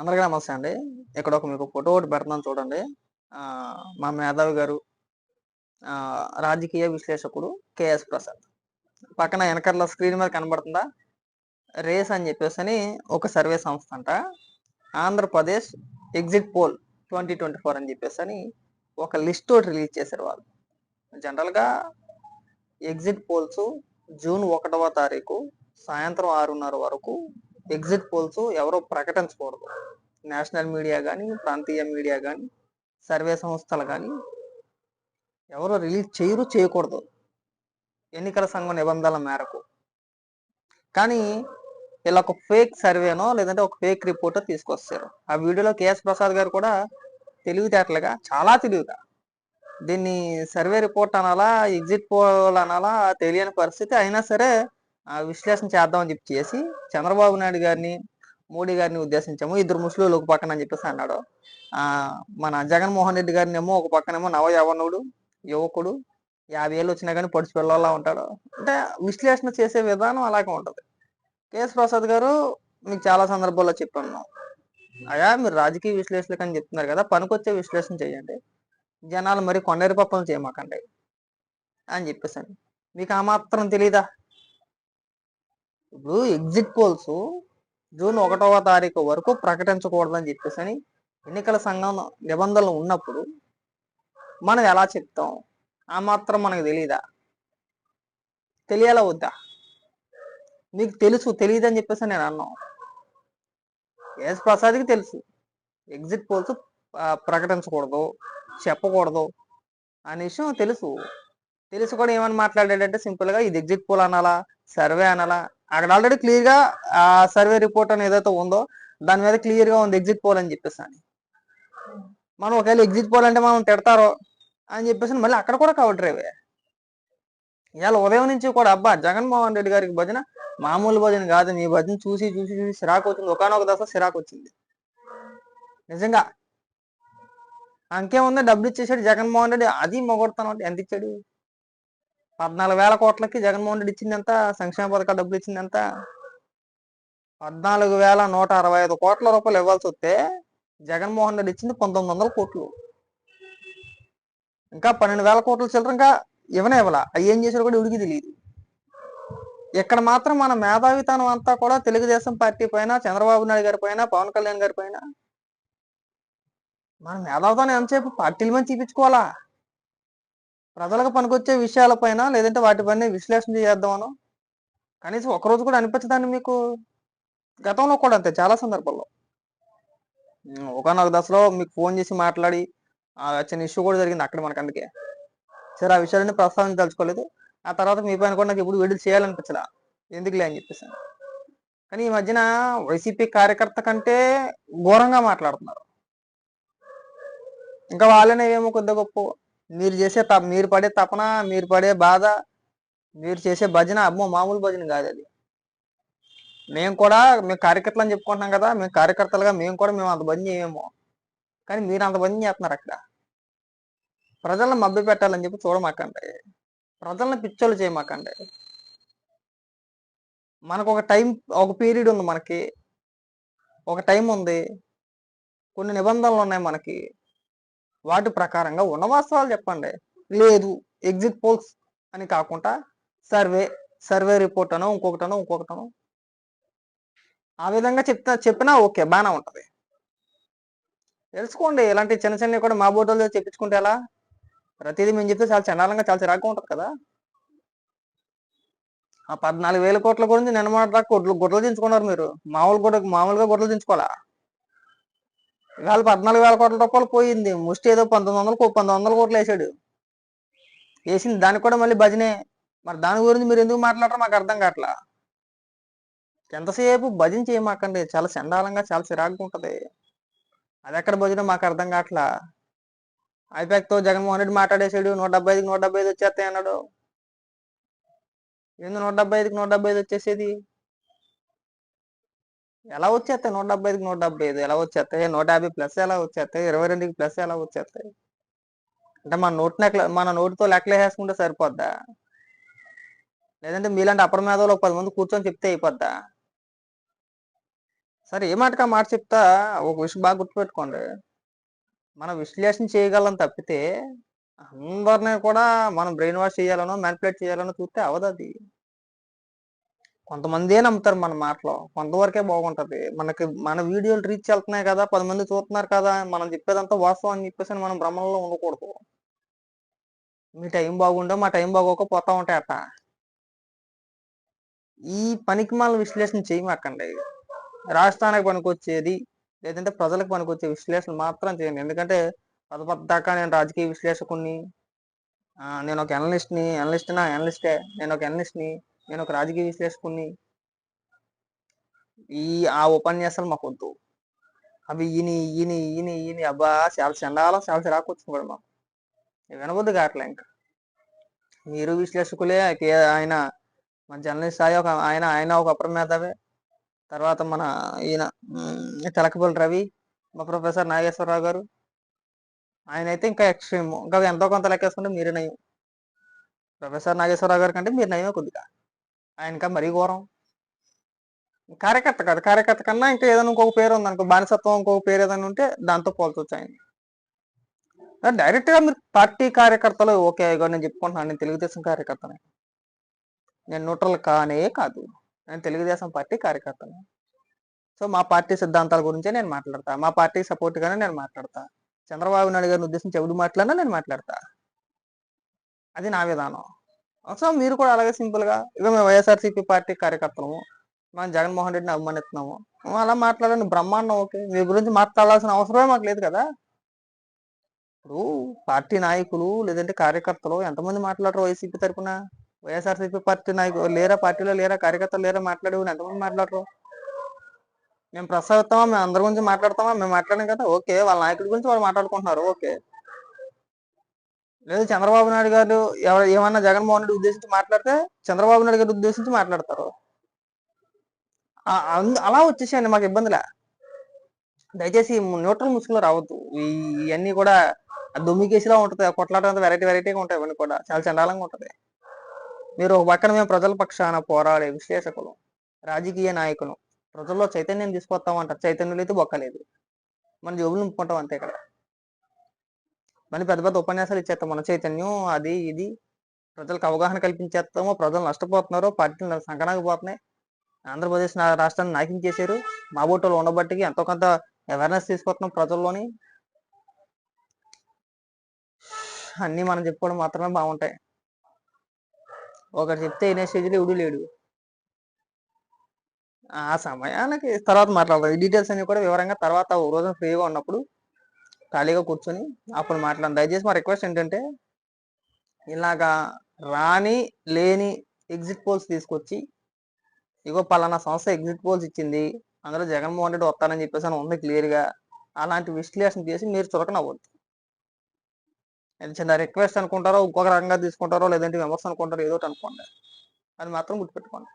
అందరికీ నమస్తే అండి. ఇక్కడ ఒక మీకు ఫోటో ఒకటి పెడుతున్నాను చూడండి. మా మేధావి గారు రాజకీయ విశ్లేషకుడు కేఎస్ ప్రసాద్. పక్కన వెనకర్ల స్క్రీన్ మీద కనబడుతుందా? రేస్ అని చెప్పేసి అని ఒక సర్వే సంస్థ అంట. Andhra Pradesh exit poll twenty twenty four అని చెప్పేసి అని ఒక లిస్ట్ ఒకటి రిలీజ్ చేశారు వాళ్ళు. జనరల్గా ఎగ్జిట్ పోల్స్ జూన్ ఒకటవ తారీఖు సాయంత్రం ఆరున్నర వరకు ఎగ్జిట్ పోల్స్ ఎవరో ప్రకటించకూడదు. నేషనల్ మీడియా కానీ ప్రాంతీయ మీడియా కానీ సర్వే సంస్థలు కానీ ఎవరు రిలీజ్ చేయరు చేయకూడదు. ఎన్నికల సంఘం నిబంధనల మేరకు. కానీ ఇలా ఒక ఫేక్ సర్వేనో లేదంటే ఒక ఫేక్ రిపోర్టో తీసుకొస్తారు. ఆ వీడియోలో కేఎస్ ప్రసాద్ గారు కూడా తెలివితేటలుగా చాలా తెలివిగా దీన్ని సర్వే రిపోర్ట్ అనాలా ఎగ్జిట్ పోల్ అనాలా తెలియని పరిస్థితి అయినా సరే విశ్లేషణ చేద్దామని చెప్పి చేసి చంద్రబాబు నాయుడు గారిని మోడీ గారిని ఉద్దేశించాము. ఇద్దరు ముస్లింలు ఒక పక్కన అని చెప్పేసి అన్నాడు. మన జగన్మోహన్ రెడ్డి గారిని ఏమో ఒక పక్కనేమో నవ యవనుడు యువకుడు. యాభై ఏళ్ళు వచ్చినా కానీ పొడిచి పిల్లలా ఉంటాడు. అంటే విశ్లేషణ చేసే విధానం అలాగే ఉంటుంది. కేఎస్ ప్రసాద్ గారు మీకు చాలా సందర్భాల్లో చెప్పాను. అయా మీరు రాజకీయ విశ్లేషణకు అని చెప్తున్నారు కదా పనికొచ్చే విశ్లేషణ చేయండి. జనాలు మరి కొండరి పప్పలు చేయమాకండి అని చెప్పేసాను. మీకు ఆ మాత్రం తెలీదా? ఇప్పుడు ఎగ్జిట్ పోల్స్ జూన్ ఒకటవ తారీఖు వరకు ప్రకటించకూడదని చెప్పేసి అని ఎన్నికల సంఘం నిబంధనలు ఉన్నప్పుడు మనం ఎలా చెప్తాం? ఆ మాత్రం మనకు తెలియదా తెలియాలా వద్దా? మీకు తెలుసు తెలియదని చెప్పేసి నేను అన్నాం. ఎస్ ప్రసాద్కి తెలుసు. ఎగ్జిట్ పోల్స్ ప్రకటించకూడదు చెప్పకూడదు అనే విషయం తెలుసు. తెలుసు కూడా ఏమని మాట్లాడాడంటే సింపుల్గా ఇది ఎగ్జిట్ పోల్ అనాలా సర్వే అనాలా. అక్కడ ఆల్రెడీ క్లియర్గా ఆ సర్వే రిపోర్ట్ అని ఏదైతే ఉందో దాని మీద క్లియర్గా ఉంది ఎగ్జిట్ పోల్ అని చెప్పేసి అని. మనం ఒకవేళ ఎగ్జిట్ పోల్ అంటే మనం తిడతారో అని చెప్పేసి మళ్ళీ అక్కడ కూడా కవర్ డ్రైవే. ఇవాళ ఉదయం నుంచి కూడా అబ్బా జగన్మోహన్ రెడ్డి గారికి భజన మామూలు భజన కాదు. నీ భజన చూసి చూసి చూసి సిరాకు వచ్చింది. ఒకనొక దశ సిరాకు వచ్చింది. నిజంగా. అంకేముంది? డబ్బులు ఇచ్చేసాడు జగన్మోహన్ రెడ్డి. అది మొగొడతాను అంటే ఎంత ఇచ్చాడు? పద్నాలుగు వేల కోట్లకి జగన్మోహన్ రెడ్డి ఇచ్చింది ఎంత సంక్షేమ పథకాలు డబ్బులు ఇచ్చింది ఎంత పద్నాలుగు వేల నూట అరవై ఐదు కోట్ల రూపాయలు ఇవ్వాల్సి వస్తే జగన్మోహన్ రెడ్డి ఇచ్చింది పంతొమ్మిది వందల కోట్లు. ఇంకా పన్నెండు వేల కోట్ల చిల్లర ఇంకా ఇవ్వనే ఇవ్వాల. అవి ఏం చేశారు కూడా ఉడికి తెలియదు. ఇక్కడ మాత్రం మన మేధావితనం అంతా కూడా తెలుగుదేశం పార్టీ పైన చంద్రబాబు నాయుడు గారి పైన పవన్ కళ్యాణ్ గారి పైన. మన మేధావితనం ఎంతసేపు పార్టీల మీద చూపించుకోవాలా? ప్రజలకు పనికొచ్చే విషయాలపైన లేదంటే వాటిపైన విశ్లేషణ చేద్దామనో కనీసం ఒకరోజు కూడా అనిపించదాన్ని మీకు? గతంలో కూడా అంతే చాలా సందర్భాల్లో. ఒకనొక దశలో మీకు ఫోన్ చేసి మాట్లాడి చిన్న ఇష్యూ కూడా జరిగింది అక్కడ మనకు అందుకే. సరే ఆ విషయాలన్నీ ప్రస్తావించదలుచుకోలేదు ఆ తర్వాత మీ పైన కూడా నాకు ఎప్పుడు విడుదల చేయాలనిపించలా? ఎందుకులే అని చెప్పేసి. కానీ ఈ మధ్యన వైసీపీ కార్యకర్త కంటే ఘోరంగా మాట్లాడుతున్నారు. ఇంకా వాళ్ళనే ఏమో కొద్ది గొప్ప మీరు చేసే తప మీరు పడే తపన మీరు పడే బాధ మీరు చేసే భజన అమ్మో మామూలు భజన కాదు అది. మేము కూడా మేము కార్యకర్తలు అని చెప్పుకుంటున్నాం కదా మేము కార్యకర్తలుగా మేము కూడా మేము అంత భజన చేయమేమో. కానీ మీరు అంత భజన చేస్తున్నారు అక్కడ. ప్రజలను మభ్య పెట్టాలని చెప్పి చూడమాకండి. ప్రజలను పిచ్చోళ్ళు చేయమాకండి. మనకు ఒక టైం ఒక పీరియడ్ ఉంది మనకి. ఒక టైం ఉంది. కొన్ని నిబంధనలు ఉన్నాయి మనకి. వాటి ప్రకారంగా ఉన్న వాస్తవాలు చెప్పండి. లేదు ఎగ్జిట్ పోల్స్ అని కాకుండా సర్వే సర్వే రిపోర్ట్ అనో ఇంకొకటనో ఇంకొకటనో. ఆ విధంగా చెప్తా చెప్పినా ఓకే బాగానే ఉంటుంది. తెలుసుకోండి ఇలాంటి చిన్న చిన్నవి కూడా మా బోటోలు చెప్పించుకుంటే ఎలా? ప్రతిదీ మేము చెప్తే చాలా చండాలంగా చాలా చిరాకుగా ఉంటుంది కదా? ఆ పద్నాలుగు వేల కోట్ల గురించి నిన్న మాట దాకా గుడ్లు గుడ్లు దించుకున్నారు మీరు. మామూలు కూడా మామూలుగా గుడ్లు దించుకోవాలా? ఇవాళ పద్నాలుగు వేల కోట్ల రూపాయలు పోయింది. ముష్టి ఏదో పంతొమ్మిది వందలు పంతొమ్మిది వందల కోట్లు వేసాడు. వేసింది దానికి కూడా మళ్ళీ భజనే. మరి దాని గురించి మీరు ఎందుకు మాట్లాడరు? మాకు అర్థం కావట్లా. ఎంతసేపు భజన చేయమాకండి. చాలా చండాలంగా చాలా చిరాకుగా ఉంటుంది. అది ఎక్కడ భజన మాకు అర్థం కావట్లా. ఐపాక్తో జగన్మోహన్ రెడ్డి మాట్లాడేసాడు. నూట డెబ్బై ఐదుకి నూట డెబ్బై ఐదు వచ్చేస్తాయి అన్నాడు. ఏంది నూట డెబ్బై ఐదుకి నూట డెబ్బై ఐదు వచ్చేసేది? ఎలా వచ్చేస్తాయి? నూట డెబ్బై ఐదుకి నూట డెబ్బై ఐదు ఎలా వచ్చేస్తాయి? నూట యాభై ప్లస్ ఎలా వచ్చేస్తాయి? ఇరవై రెండుకి ప్లస్ ఎలా వచ్చేస్తాయి? అంటే మన నోటి నెక్ మన నోటితో లెక్కలు వేసుకుంటే సరిపోద్దా? లేదంటే మీలాంటి అపర మీద ఒక పది మంది కూర్చొని చెప్తే అయిపోద్దా? సరే ఏ మాటగా మాట చెప్తా? ఒక విషయం బాగా గుర్తుపెట్టుకోండి. మనం విశ్లేషణ చేయగలం తప్పితే అందరినీ కూడా మనం బ్రెయిన్ వాష్ చేయాలనో మ్యానిపులేట్ చేయాలనో చూస్తే అవదది అది. కొంతమందే నమ్ముతారు మన మాటలో. కొంతవరకే బాగుంటది. మనకి మన వీడియోలు రీచ్ వెళ్తున్నాయి కదా పది మంది చూస్తున్నారు కదా మనం చెప్పేదంతా వాస్తవం అని చెప్పేసి అని మనం భ్రమంలో ఉండకూడదు. మీ టైం బాగుండో మా టైం బాగోక పోతా ఉంటాయి ఈ పనికి మన విశ్లేషణ చేయమాకండి. రాష్ట్రానికి పనికొచ్చేది లేదంటే ప్రజలకు పనికొచ్చే విశ్లేషణ మాత్రం చేయండి. ఎందుకంటే పద పద్దాకా నేను రాజకీయ విశ్లేషకుని నేను ఒక అనలిస్ట్ని అనలిస్ట్ నా అనలిస్టే నేను ఒక అనలిస్ట్ని నేను ఒక రాజకీయ విశ్లేషకుని ఈ ఆ ఉపన్యాసాలు మాకు వద్దు అవి ఈని ఈని ఈని ఈని అబ్బా చాలా చండాలం చాలా చిరాకు కూడా మాకు. వినబుద్ధి కావట్లే ఇంకా. మీరు విశ్లేషకులే ఆయన మన జర్నలిస్ట్ స్థాయి ఒక ఆయన ఆయన ఒక అప్రమేతవే తర్వాత మన ఈయన తెలకపల్లి రవి మా ప్రొఫెసర్ నాగేశ్వరరావు గారు. ఆయన అయితే ఇంకా ఎక్స్ట్రీమ్. ఇంకా ఎంతో కొంత లెక్కేసుకుంటే మీరే నయం. ప్రొఫెసర్ నాగేశ్వరరావు గారి కంటే మీరు నయమే కొద్దిగా. ఆయనక మరీ ఘోరం. కార్యకర్త కాదు కార్యకర్త కన్నా ఇంకా ఏదైనా ఇంకొక పేరు ఉంది అనుకో బానిసత్వం ఇంకొక పేరు ఏదైనా ఉంటే దాంతో పోల్చొచ్చు ఆయన డైరెక్ట్గా మీరు పార్టీ కార్యకర్తలు ఓకే ఇగో నేను చెప్పుకుంటున్నాను నేను తెలుగుదేశం కార్యకర్తనే. నేను న్యూట్రల్ కానే కాదు. నేను తెలుగుదేశం పార్టీ కార్యకర్తను. సో మా పార్టీ సిద్ధాంతాల గురించే నేను మాట్లాడతా. మా పార్టీ సపోర్ట్ గానే నేను మాట్లాడతా. చంద్రబాబు నాయుడు గారిని ఉద్దేశించి ఎవరు మాట్లాడినా నేను మాట్లాడతా. అది నా విధానం. సో మీరు కూడా అలాగే సింపుల్గా ఇక మేము వైఎస్ఆర్సీపీ పార్టీ కార్యకర్తలము మనం జగన్మోహన్ రెడ్డిని అభిమానిస్తున్నాము. అలా మాట్లాడండి బ్రహ్మాండం ఓకే. మీ గురించి మాట్లాడాల్సిన అవసరమే మాకు లేదు కదా? ఇప్పుడు పార్టీ నాయకులు లేదంటే కార్యకర్తలు ఎంతమంది మాట్లాడరు వైసీపీ తరఫున వైఎస్ఆర్సీపీ పార్టీ నాయకులు లేరా పార్టీలో లేరా కార్యకర్తలు లేరా మాట్లాడే ఎంతమంది మాట్లాడరు? మేము ప్రస్తావిస్తామా? మేము అందరి గురించి మాట్లాడతామా? మేము మాట్లాడాం కదా? ఓకే. వాళ్ళ నాయకుడి గురించి వాళ్ళు మాట్లాడుకుంటున్నారు ఓకే. లేదు చంద్రబాబు నాయుడు గారు ఎవరు ఏమన్నా జగన్మోహన్ రెడ్డి ఉద్దేశించి మాట్లాడితే చంద్రబాబు నాయుడు గారు ఉద్దేశించి మాట్లాడతారు. అలా వచ్చేసాయండి మాకు ఇబ్బందిలే. దయచేసి న్యూట్రల్ ముసుగులో రావద్దు. ఇవన్నీ కూడా దుమ్మి కేసులో ఉంటుంది కొట్లాట వెరైటీ వెరైటీగా ఉంటాయి ఇవన్నీ కూడా. చాలా చండాలంగా ఉంటుంది. మీరు ఒక పక్కన మేము ప్రజల పక్షాన పోరాడే విశ్లేషకులు రాజకీయ నాయకులు ప్రజల్లో చైతన్యం తీసుకొస్తామంటారు. చైతన్యం అయితే బొక్కలేదు మన జోబులు నింపుకుంటాం అంతే ఇక్కడ. మళ్ళీ పెద్ద పెద్ద ఉపన్యాసాలు ఇచ్చేస్తాం. మన చైతన్యం అది ఇది. ప్రజలకు అవగాహన కల్పించేస్తాము. ప్రజలు నష్టపోతున్నారు పార్టీలు సంకనాకి పోతున్నాయి. ఆంధ్రప్రదేశ్ రాష్ట్రాన్ని నాశనం చేశారు. మా బోటోలు ఉండబట్టికి ఎంతో కొంత అవేర్నెస్ తీసుకొస్తున్నాం ప్రజల్లోని. అన్నీ మనం చెప్పుకోవడం మాత్రమే బాగుంటాయి. ఒకటి చెప్తే వినే స్టేజ్లో ఇడు లేడు. ఆ సమయానికి తర్వాత మాట్లాడదాం. ఈ డీటెయిల్స్ అన్ని కూడా వివరంగా తర్వాత ఒక రోజున ఫ్రీగా ఉన్నప్పుడు ఖాళీగా కూర్చొని అప్పుడు మాట్లాడడం దయచేసి మా రిక్వెస్ట్ ఏంటంటే ఇలాగా రాని లేని ఎగ్జిట్ పోల్స్ తీసుకొచ్చి ఇగో పలానా సంస్థ ఎగ్జిట్ పోల్స్ ఇచ్చింది అందులో జగన్మోహన్ రెడ్డి వస్తానని చెప్పేసి అని ఉంది క్లియర్గా అలాంటి విశ్లేషణ చేసి మీరు చురకనవ్వద్దు అది చిన్న రిక్వెస్ట్ అనుకుంటారో ఇంకొక రకంగా తీసుకుంటారో లేదంటే విమర్శ అనుకుంటారో ఏదో అనుకోండి. అది మాత్రం గుర్తుపెట్టుకోండి.